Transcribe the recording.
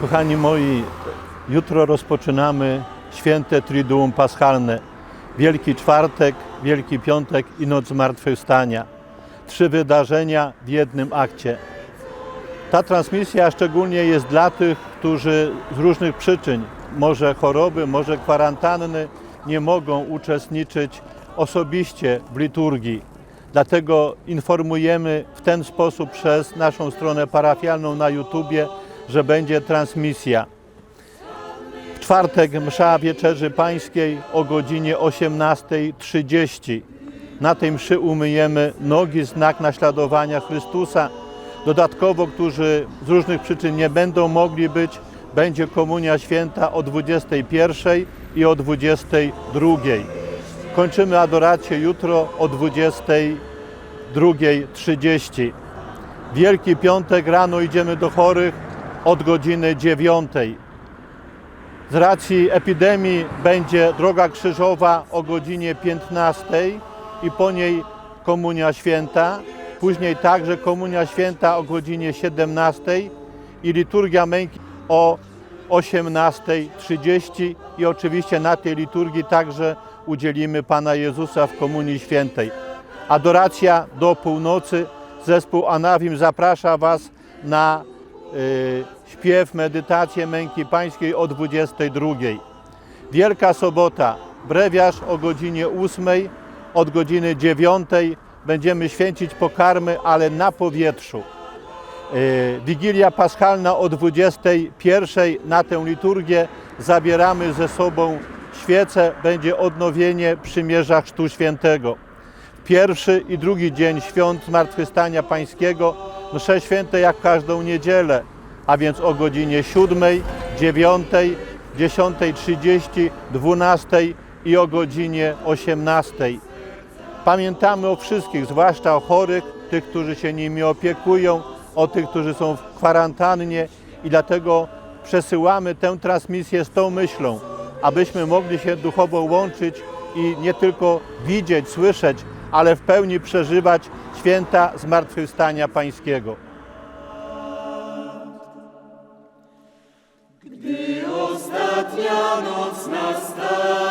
Kochani moi, jutro rozpoczynamy święte Triduum Paschalne. Wielki Czwartek, Wielki Piątek i Noc Zmartwychwstania. Trzy wydarzenia w jednym akcie. Ta transmisja szczególnie jest dla tych, którzy z różnych przyczyn, może choroby, może kwarantanny, nie mogą uczestniczyć osobiście w liturgii. Dlatego informujemy w ten sposób przez naszą stronę parafialną na YouTubie, że będzie transmisja. W czwartek msza wieczerzy pańskiej o godzinie 18.30. Na tej mszy umyjemy nogi, znak naśladowania Chrystusa. Dodatkowo, którzy z różnych przyczyn nie będą mogli być, będzie komunia święta o 21 i o 22. Kończymy adorację jutro o 22.30. Wielki Piątek rano idziemy do chorych od godziny 9. Z racji epidemii będzie droga krzyżowa o godzinie 15 i po niej komunia święta. Później także komunia święta o godzinie 17 i liturgia męki o 18.30 i oczywiście na tej liturgii także udzielimy Pana Jezusa w komunii świętej. Adoracja do północy. Zespół Anawim zaprasza Was na y, śpiew, medytację męki pańskiej o 22. Wielka Sobota, brewiarz o godzinie 8, od godziny 9 będziemy święcić pokarmy, ale na powietrzu. Y, Wigilia Paschalna o 21 na tę liturgię zabieramy ze sobą świece, będzie odnowienie przymierza Chrztu Świętego. Pierwszy i drugi dzień świąt Zmartwychwstania Pańskiego, msze święte jak każdą niedzielę, a więc o godzinie 7, 9, 10.30, 12 i o godzinie 18. Pamiętamy o wszystkich, zwłaszcza o chorych, tych, którzy się nimi opiekują, o tych, którzy są w kwarantannie i dlatego przesyłamy tę transmisję z tą myślą, abyśmy mogli się duchowo łączyć i nie tylko widzieć, słyszeć, ale w pełni przeżywać święta Zmartwychwstania Pańskiego. Ostatnia noc nastała.